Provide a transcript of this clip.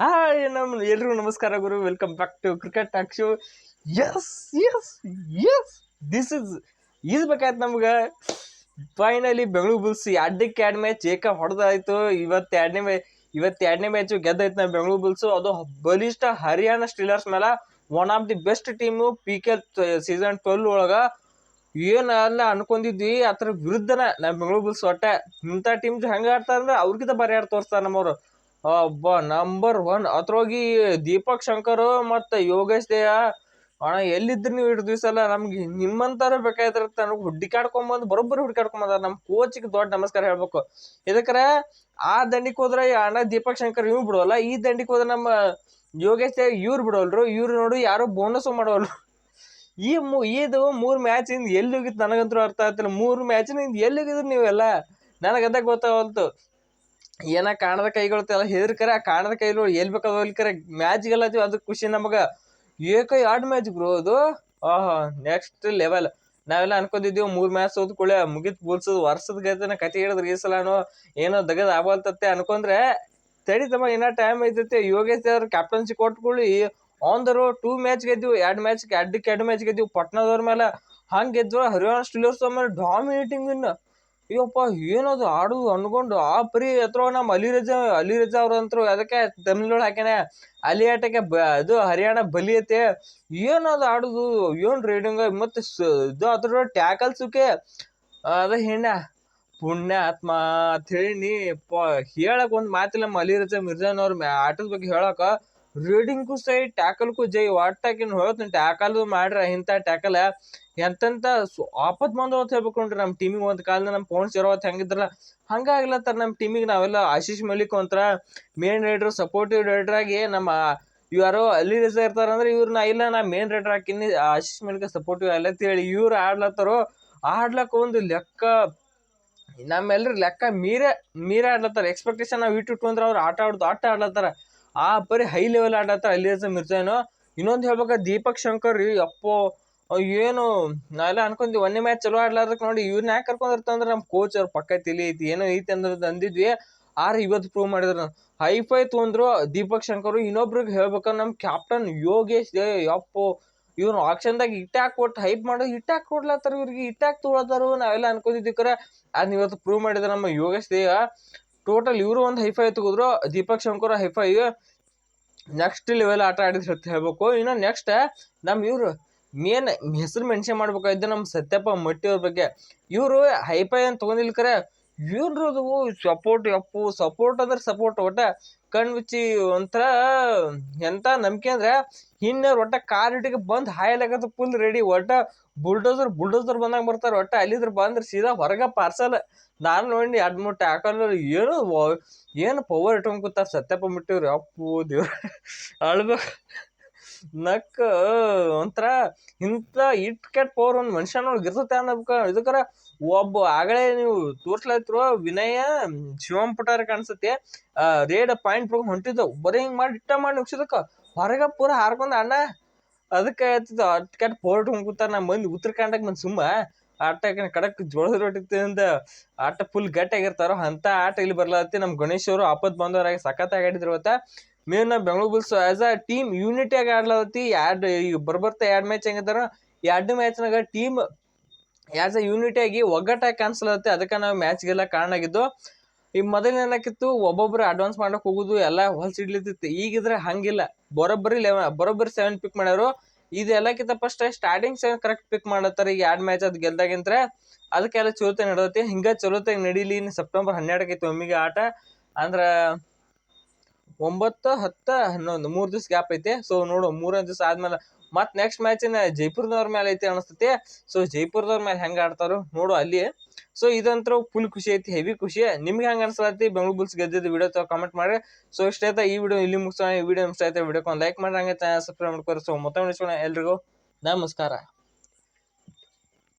Hi ನಮ್ಮ ಎಲ್ರಿಗೂ ನಮಸ್ಕಾರ ಗುರು. Welcome back to cricket talk show yes yes yes this is ಇದು ಬೇಕಾಯ್ತು ನಮ್ಗೆ. ಫೈನಲಿ ಬೆಂಗಳೂರು ಬುಲ್ಸ್ ಎರಡಕ್ಕೆ ಎರಡು ಮ್ಯಾಚ್ ಏಕ ಹೊಡೆದಾಯ್ತು. ಇವತ್ತು ಎರಡನೇ ಮ್ಯಾ ಇವತ್ತು ಎರಡನೇ ಮ್ಯಾಚು ಗೆದ್ದಾಯ್ತು ನಾವು ಬೆಂಗಳೂರು ಬುಲ್ಸು ಅದು ಬಲಿಷ್ಠ ಹರಿಯಾಣ ಸ್ಟೀಲರ್ಸ್ ಮೇಲೆ one of the best team P K season twelve ಒಳಗೆ. ಏನು ಅಲ್ಲ ಅನ್ಕೊಂಡಿದ್ವಿ, ಅದ್ರ ವಿರುದ್ಧನ ನಮ್ಮ ಬೆಂಗಳೂರು ಬುಲ್ಸ್ ಒಟ್ಟೆ ಇಂಥ ಟೀಮ್ ಹೆಂಗೆ ಆಡ್ತಾರೆ ಅಂದ್ರೆ ಅವ್ರಿಗಿಂತ ಆಡ್ ತೋರಿಸ್ತಾರೆ ನಮ್ಮವರು. ಒಬ್ಬ ನಂಬರ್ ಒನ್ ಅದ್ರೋಗಿ ದೀಪಕ್ ಶಂಕರ್ ಮತ್ತು ಯೋಗೇಶ್ ದೇಯ ಅಣ್ಣ, ಎಲ್ಲಿದ್ರು ನೀವು ಇಟ್ಟು ದಿವಸಲ್ಲ ನಮ್ಗೆ ನಿಮ್ಮಂತಾರ ಬೇಕಾಯ್ತಿರತ್ತೆ. ನಮ್ಗೆ ಹುಡ್ಕಾಡ್ಕೊಂಬಂದು ಬರೋಬ್ಬರಿ ಹುಡ್ಕಾಡ್ಕೊಂಬಂದ ನಮ್ಮ ಕೋಚಿಗೆ ದೊಡ್ಡ ನಮಸ್ಕಾರ ಹೇಳ್ಬೇಕು. ಇದಕ್ಕರೆ ಆ ದಂಡಿಗೆ ಹೋದ್ರೆ ಅಣ್ಣ ದೀಪಕ್ ಶಂಕರ್ ಇವ್ ಬಿಡೋಲ್ಲ? ಈ ದಂಡಿಗೆ ಹೋದ್ರೆ ನಮ್ಮ ಯೋಗೇಶ್ ದೇವ್ ಇವ್ರು ಬಿಡೋಲ್ರು? ಇವ್ರು ನೋಡು ಯಾರು ಬೋನಸ್ ಮಾಡೋಲ್ರು. ಈ ಮೂ, ಇದು ಮೂರು ಮ್ಯಾಚಿಂದ ಎಲ್ಲಿ ಹೋಗಿತ್ತು ನನಗಂತೂ ಅರ್ಥ ಆಗ್ತಿಲ್ಲ. ಮೂರು ಮ್ಯಾಚಿನಿಂದ ಎಲ್ಲಿ ಹೋಗಿದ್ರಿ ನೀವೆಲ್ಲ? ನನಗದ ಗೊತ್ತಾಗಲ್ತು ಏನ ಕಾಣದ ಕೈಗಳು ಎಲ್ಲ ಹೆದರ್ಕರ ಆ ಕಾಣದ ಕೈಗಳು ಎಲ್ಲಿ ಬೇಕಾದ ಕರೆ ಮ್ಯಾಚ್ಗೆಲ್ಲ ಅದು ಖುಷಿ ನಮಗೆ. ಏಕ ಎರಡು ಮ್ಯಾಚ್ ಬ್ರೋ ಅದು. ಆಹಾ ನೆಕ್ಸ್ಟ್ ಲೆವೆಲ್ ನಾವೆಲ್ಲ ಅನ್ಕೊಂಡಿದ್ದೀವಿ, ಮೂರು ಮ್ಯಾಚ್ ಓದ್ಕೊಳ್ಳೆ ಮುಗಿತ್ ಬೋಲ್ಸೋದು, ವರ್ಷದ ಗೈತನ ಕತೆ ಹೇಳಿದ್ರೆ ಈ ಸಲಾನು. ಏನೋ ದಗದ್ ಆಗೋಲ್ತತ್ತೆ ಅನ್ಕೊಂಡ್ರೆ ತಡಿತಮ್ಮ ಇನ್ನ ಟೈಮ್ ಐತೈತೆ ಯೋಗೇಶ್ ಅವ್ರ captaincy ಕೊಟ್ಕೊಳ್ಳಿ on the row two match ಗೆದ್ದಿವು, ಎರಡು ಮ್ಯಾಚ್ ಎರಡಕ್ಕೆ ಎರಡು ಮ್ಯಾಚ್ ಗೆದ್ದಿವು, ಪಟ್ನಾದವ್ರ ಮೇಲೆ ಹಂಗೆ ಗೆದ್ದು ಹರಿಯಾಣ ಸ್ಟಿಲರ್ಸ್ ಮೇಲೆ ಡಾಮಿನೇಟಿಂಗ್ ವಿನ್ ಅಯ್ಯಪ್ಪ, ಏನದು ಆಡು ಅನ್ಕೊಂಡು, ಆ ಪರಿ ಹತ್ರ ನಮ್ಮ ಅಲಿ ರಜಾ ಅಲಿ ರಜಾ ಅವ್ರಂತ್ರು ಅದಕ್ಕೆ ತಮಿಳ್ನಾಡು ಹಾಕ್ಯಾನೆ ಅಲಿ ಆಟಕ್ಕೆ ಬ ಅದು ಹರಿಯಾಣ ಬಲಿ ಐತೆ. ಏನದು ಆಡುದು, ಏನು ರೈಡಿಂಗ್ ಮತ್ತೆ ಇದು ಅದ್ರ ಟ್ಯಾಕಲ್ ಸುಕೆ, ಅದ ಹೆಣ್ಣ ಪುಣ್ಯ ಆತ್ಮ ಅಂತ ಹೇಳಿ ನೀ ಪ, ಹೇಳಕ್ ಒಂದು ಮಾತಿಲ್ಲ ನಮ್ಮ ಅಲಿ ರಜಾ ಮಿರ್ಜಾನವ್ರ ಮ್ಯಾ ಆಟದ ಬಗ್ಗೆ ರೀಡಿಂಗ್ಗೂ ಸೈ ಟ್ಯಾಕಲ್ಗೂ ಜೈ ಒಟ್ಟಾಕಿನ ಹೇಳ್ತೀನಿ ಟ್ಯಾಕಲ್ ಮಾಡ್ರ ಇಂಥ ಟ್ಯಾಕಲ್. ಎಂತೆಂತ ಆಪತ್ ಬಂದು ಅಂತ ಹೇಳ್ಬೇಕು ನೋಡ್ರಿ ನಮ್ಮ ಟೀಮಿಗೆ ಒಂದು ಕಾಲದ ನಮ್ಮ ಪೋನ್ಸ್ ಇರೋ ಹೊತ್ತು ಹೆಂಗಿದ್ರಲ್ಲ. ಹಂಗಾಗ್ಲತ್ತಾರ ನಮ್ಮ ಟೀಮಿಗೆ ನಾವೆಲ್ಲ ಆಶೀಶ್ ಮಲಿಕ್ ಅಂತರ ಮೇನ್ ರೈಡ್ರು ಸಪೋರ್ಟಿವ್ ರೈಡರ್ ಆಗಿ ನಮ್ಮ ಇವರು ಅಲ್ಲಿ ರಿಸ ಇರ್ತಾರಂದ್ರೆ ಇವ್ರನ್ನ ಇಲ್ಲ ನಾ ಮೇನ್ ರೈಡರ್ ಹಾಕಿನಿ, ಆಶೀಶ್ ಮಲಿಕ್ ಸಪೋರ್ಟಿವ್ ಅಲ್ಲ ಹೇಳಿ ಇವ್ರು ಆಡ್ಲತ್ತಾರೋ ಆಡ್ಲಕ್ಕ ಒಂದು ಲೆಕ್ಕ ನಮ್ಮೆಲ್ಲರೂ ಲೆಕ್ಕ ಮೀರೇ ಮೀರೇ ಆಡ್ಲತ್ತಾರ. ಎಕ್ಸ್ಪೆಕ್ಟೇಷನ್ ನಾವು ಇಟ್ಟು ಅಂದ್ರೆ ಅವ್ರು ಆಟ ಆಡೋದು ಆಟ ಆಡ್ಲತ್ತಾರ. ಆ ಬರೀ ಹೈ ಲೆವೆಲ್ ಆಡ್ಲತ್ತಾರ ಅಲ್ಲಿ ಮಿರ್ಜಾನು. ಇನ್ನೊಂದು ಹೇಳ್ಬೇಕ, ದೀಪಕ್ ಶಂಕರ್ ರೀ, ಅಪ್ಪೋ. ಏನು ನಾವೆಲ್ಲ ಅನ್ಕೊಂತೀವಿ, ಒಂದೇ ಮ್ಯಾಚ್ ಚಲೋ ಆಡ್ಲಾರ್ದಕ್ಕೆ ನೋಡಿ ಇವ್ರನ್ನ ಯಾಕೆ ಕರ್ಕೊಂಡಿರ್ತಂದ್ರೆ ನಮ್ಮ ಕೋಚ್ ಅವ್ರ ಪಕ್ಕ ತಿಳಿ ಐತಿ, ಏನೋ ಐತಿ ಅಂದ್ರೆ ಅಂದಿದ್ವಿ ಆರು ಇವತ್ತು ಪ್ರೂವ್ ಮಾಡಿದ್ರು. ಹೈ ಫೈ ತೊಂದ್ರು ದೀಪಕ್ ಶಂಕರ್, ಇನ್ನೊಬ್ರಿಗೆ ಹೇಳ್ಬೇಕಂದ್ರೆ ನಮ್ಮ ಕ್ಯಾಪ್ಟನ್ ಯೋಗೇಶ್ ಯಪ್ಪೋ. ಇವ್ರು ಆಕ್ಷನ್ದಾಗ ಇಟ್ಟಾಕ್ ಕೊಟ್ಟು ಹೈಪ್ ಮಾಡೋ ಇಟ್ಟಾಕ್ ಕೊಡ್ಲತ್ತಾರ ಇವ್ರಿಗೆ ಇಟ್ಟಾಕ್ ತೊಗೊಳತ್ತಾರು ನಾವೆಲ್ಲ ಅನ್ಕೊಂಡಿದ್ವಿ ಕರೆ. ಅದನ್ನ ಇವತ್ತು ಪ್ರೂವ್ ಮಾಡಿದ್ರೆ ನಮ್ಮ ಯೋಗೇಶ್ ದೇಯ ಟೋಟಲ್ ಇವರು ಒಂದು high five ತೆಗೆದ್ರು, Deepak Shankar high five next level ಆಟ ಆಡಿದ್ರು ಅಂತ ಹೇಳ್ಬೇಕು. ಇನ್ನು ನೆಕ್ಸ್ಟ್ ನಮ್ಮ ಇವರು ಮೇನ್ ಹೆಸರು ಮೆನ್ಷನ್ ಮಾಡ್ಬೇಕಾಯ್ತು ನಮ್ಮ ಸತ್ಯಪ್ಪ ಮಟ್ಟಿ ಅವ್ರ ಬಗ್ಗೆ. ಇವರು ಹೈಫೈ ಅಂತ ತೊಗೊಂಡಿಲ್ಕರೆ ಇವ್ರದು ಸಪೋರ್ಟ್ ಯಪ್ಪು ಸಪೋರ್ಟ್ ಅಂದ್ರೆ ಸಪೋರ್ಟ್ ಒಟ್ಟ ಕಣ್ ಮುಚ್ಚಿ ಒಂಥರ ಎಂತ ನಂಬಿಕೆ ಅಂದ್ರೆ ಹಿಂದೆ ಒಟ್ಟ ಕಾರ್ ಇಟ್ಟಿಗೆ ಬಂದು ಹಾಯಲಾಗತ್ತ ಫುಲ್ ರೆಡಿ ಒಟ್ಟ ಬುಲ್ಡೋಸರ್ ಬುಲ್ಡೋಸರ್ ಬಂದಾಗ ಬರ್ತಾರೆ. ಒಟ್ಟ ಅಲ್ಲಿದ್ರ ಬಂದ್ರೆ ಸೀದಾ ಹೊರಗೆ ಪಾರ್ಸಲ್ ನಾನು ನೋಡಿ ಎರಡು ಮೂರು ಟ್ಯಾಕಲ್ ಏನು ಏನು ಪವರ್ ಇಟ್ಕೊಂಡು ಕೂತಾರೆ ಸತ್ಯಪ್ಪ ಮುಟ್ಟಿವ್ರಿ. ಅಪ್ಪು ದೇವ್ರ. ಅಳ್ಬೇಕು. ನಕ್ಕ ಒಂಥರ ಇಂಥ ಇಟ್ ಕೆಟ್ಟ ಪವರ್ ಒಂದು ಮನುಷ್ಯನೊಳಗೆ ಇರ್ತತೆ ಅನ್ನಬೇಕು ಇದಕ್ಕರ ಒಬ್ಬ ಆಗಲೇ ನೀವು ತೋರ್ಸ್ಲತ್ತಿರೋ ವಿನಯ ಶಿವಂ ಪುಟಾರ ಕಾಣಿಸುತ್ತೆ. ರೇಡ್ ಪಾಯಿಂಟ್ ಪ್ರೂಫ್ ಹೊಂಟಿದ್ದವು ಬರೀ ಹಿಂಗೆ ಮಾಡಿ ಇಟ್ಟ ಮಾಡಿ ನುಗ್ಸಿದಕ್ಕ ಹೊರಗೆ ಪೂರ ಹಾರ್ಕೊಂಡು ಅಣ್ಣ, ಅದಕ್ಕೆ ಹೇಳ್ತಿದ್ದ ಅಟ್ ಕೆಟ್ಟ ಪವರ್ ಇಟ್ಕೊಂಡ್ ಕೂತಾರ ನಮ್ಮ ಮಂದಿ ಉತ್ತರ ಕನ್ನಡಕ್ಕೆ ಬಂದು ಸುಮ್ಮ. ಆಟ ಕಡಕ್ ಜೋಳದ ರೊಟ್ಟಿಂದ ಆಟ ಫುಲ್ ಗಟ್ಟಿಯಾಗಿರ್ತಾರೋ ಅಂತ ಆಟ ಇಲ್ಲಿ ಬರ್ಲಾತಿ ನಮ್ಮ ಗಣೇಶ್ ಅವರು ಆಪತ್ ಬಂದವರಾಗಿ ಸಖತ್ತಾಗಿ ಆಡಿದ್ರು ಇವತ್ತ main Bengaluru Bulls as a team ಯೂನಿಟಿಯಾಗಿ ಆಡ್ಲತ್ತಿ. ಎರಡು ಈಗ ಬರ್ಬರ್ತಾ ಎರಡು ಮ್ಯಾಚ್ ಹೆಂಗಿದಾರ ಎರಡು ಮ್ಯಾಚ್ನಾಗ ಟೀಮ್ ಆಸ್ ಅ ಯೂನಿಟಿಯಾಗಿ ಒಗ್ಗಟ್ಟಾಗಿ ಕಾಣಿಸ್ಲತ್ತೆ. ಅದಕ್ಕೆ ನಾವು ಮ್ಯಾಚ್ಗೆಲ್ಲ ಕಾರಣ ಆಗಿದ್ದು, ಈ ಮೊದಲು ಏನಾಕಿತ್ತು ಒಬ್ಬೊಬ್ರು ಅಡ್ವಾನ್ಸ್ ಮಾಡೋಕೆ ಹೋಗುದು ಎಲ್ಲ ಹೊಲ್ಸ್ ಇಡ್ಲಿತ್ತಿತ್ತು ಈಗಿದ್ರೆ ಹಂಗಿಲ್ಲ. ಬರೋಬ್ಬರಿ ಲೆವೆನ್ ಬರೋಬ್ಬರಿ ಸೆವೆನ್ ಪಿಕ್ ಮಾಡ್ಯಾರು. ಇದು first starting seven correct pick ಮಾಡತ್ತಾರ ಈಗ ಎರಡು ಮ್ಯಾಚ್ ಅದು ಗೆಲ್ದಾಗಿಂತ್ರ, ಅದಕ್ಕೆಲ್ಲ ಚಲೋತೆ ನಡೆದೈತಿ. ಹಿಂಗ ಚಲೋತಾಗಿ ನಡೀಲಿ. ಸೆಪ್ಟೆಂಬರ್ ಹನ್ನೆರಡಕ್ಕೆ ಐತಿ ಒಮ್ಮಿಗೆ ಆಟ. ಅಂದ್ರ ಒಂಬತ್ತು, ಹತ್ತು, ಹನ್ನೊಂದು, ಮೂರು ದಿವಸ ಗ್ಯಾಪ್ ಐತೆ. ಸೊ ನೋಡು, ಮೂರನೇ ದಿವಸ ಆದ್ಮೇಲೆ ಮತ್ತೆ ನೆಕ್ಸ್ಟ್ ಮ್ಯಾಚಿನ ಜೈಪುರದವ್ರ ಮೇಲೆ ಐತಿ ಅನಿಸ್ತೈತಿ. ಸೊ ಜೈಪುರದವ್ರ ಮೇಲೆ ಹೆಂಗೆ ಆಡ್ತಾರೋ ನೋಡು ಅಲ್ಲಿ. ಸೊ ಇದಂತೂ ಫುಲ್ ಖುಷಿ ಐತಿ ಹೆವಿ ಖುಷಿ. ನಿಮ್ಗೆ ಹೆಂಗೆ ಅನ್ಸಲತ್ತಿ ಬೆಂಗಳೂರು ಬುಲ್ಸ್ ಗೆದ್ದಿದ್ದು ವಿಡಿಯೋ ಕಮೆಂಟ್ ಮಾಡಿ ಸೊ ಇಷ್ಟ ಆಯ್ತಾ ಈ ವಿಡಿಯೋ ಇಲ್ಲಿ ಮುಗಿಸೋಣ. ಈ ವಿಡಿಯೋ ಇಷ್ಟ ಆಯ್ತಾ ವಿಡಿಯೋಕ್ಕೆ ಒಂದು ಲೈಕ್ ಮಾಡಿ ಹಂಗೆ ಸಬ್ಸ್ಕ್ರೈಬ್ ಮಾಡ್ಕೊರಿ. ಸೊ ಮತ್ತೊಮ್ಮೆ ಎಲ್ರಿಗೂ. ನಮಸ್ಕಾರ.